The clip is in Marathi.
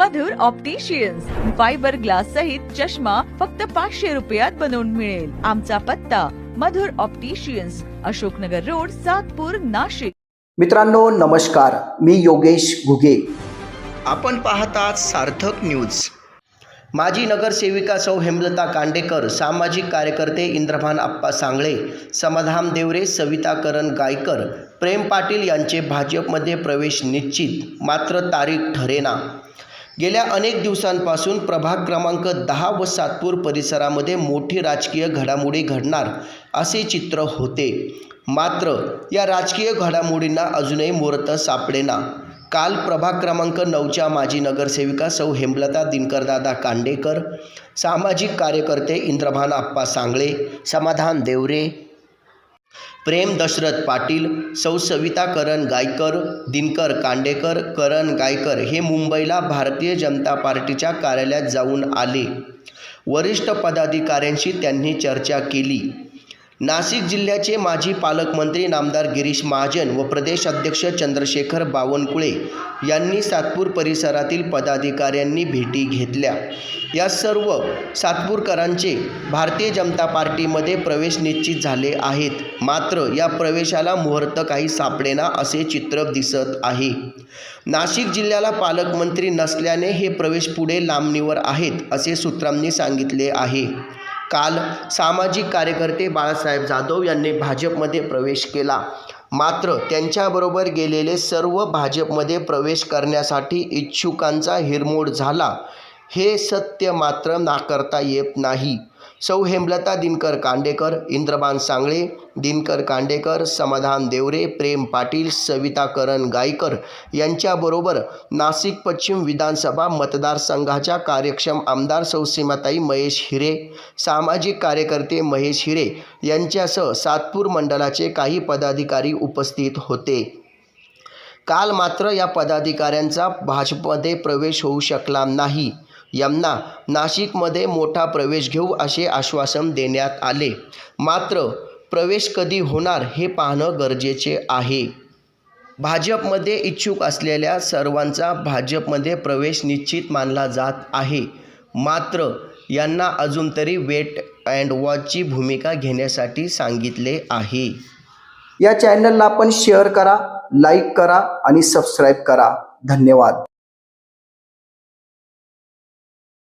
मधुर ऑप्टिशियन्स फायबर ग्लास सहित चष्मा फक्त पाचशे रुपयात बनवून मिळेल. आमचा पत्ता मधुर ऑप्टिशियन्स अशोकनगर रोड सातपूर नाशिक. मित्रांनो नमस्कार. मी योगेश घुगे. आपण पाहतात सार्थक न्यूज माजी नगरसेविका सौ हेमलता कांडेकर सामाजिक कार्यकर्ते इंद्रभान आप्पा सांगळे समाधान देवरे सविता करण गायकर प्रेम पाटील यांचे भाजपमध्ये प्रवेश निश्चित मात्र तारीख ठरेना. गेल्या अनेक दिवसांपासून प्रभाग क्रमांक दहा व सातपूर परिसरामध्ये मोठी राजकीय घडामोडी घडणार असे चित्र होते. मात्र या राजकीय घडामोडींना अजूनही मुहूर्त सापडेना. काल प्रभाग क्रमांक नऊच्या माजी नगरसेविका सौ हेमलता दिनकरदादा कांडेकर सामाजिक कार्यकर्ते इंद्रभान आप्पा सांगळे समाधान देवरे प्रेम दशरथ पाटील सौ सविता करण गायकर दिनकर कांडेकर करण गायकर हे मुंबईला भारतीय जनता पार्टीच्या कार्यालयात जाऊन आले. वरिष्ठ पदाधिकाऱ्यांशी त्यांनी चर्चा केली. नाशिक जिल्ह्याचे माजी पालकमंत्री नामदार गिरीश महाजन व प्रदेश अध्यक्ष चंद्रशेखर बावनकुळे यांनी सातपूर परिसरातील पदाधिकाऱ्यांनी भेटी घेतल्या. या सर्व सातपूरकरांचे भारतीय जनता पार्टीमध्ये प्रवेश निश्चित झाले आहेत. मात्र या प्रवेशाला मुहूर्त काही सापडेना असे चित्र दिसत आहे. नाशिक जिल्ह्याला पालकमंत्री नसल्याने हे प्रवेश पुढे लांबणीवर आहेत असे सूत्रांनी सांगितले आहे. काल सामाजिक कार्यकर्ते बाळासाहेब जाधव यांनी भाजपमध्ये प्रवेश केला. मात्र त्यांच्याबरोबर गेलेले सर्व भाजपमध्ये प्रवेश करण्यासाठी इच्छुकांचा हिरमोड झाला. हे सत्य मात्र नाकारता येत नाही. सौ हेमलता दिनकर कांडेकर इंद्रबान सांगळे दिनकर कांडेकर समाधान देवरे प्रेम पाटील सविता करण गायकर यांच्याबरोबर नाशिक पश्चिम विधानसभा मतदारसंघाच्या कार्यक्षम आमदार सौ सीमाताई महेश हिरे सामाजिक कार्यकर्ते महेश हिरे यांच्यासह सातपूर मंडळाचे काही पदाधिकारी उपस्थित होते. काल मात्र या पदाधिकाऱ्यांचा भाजपमध्ये प्रवेश होऊ शकला नाही. यांना नाशिकमध्ये मोठा प्रवेश घेऊ असे आश्वासन देण्यात आले. मात्र प्रवेश कधी होणार हे पाहणं गरजेचे आहे. भाजपमध्ये इच्छुक असलेल्या सर्वांचा भाजपमध्ये प्रवेश निश्चित मानला जात आहे. मात्र यांना अजून तरी वेट अँड वॉचची भूमिका घेण्यासाठी सांगितले आहे. या चॅनलला आपण शेअर करा लाईक करा आणि सबस्क्राईब करा. धन्यवाद.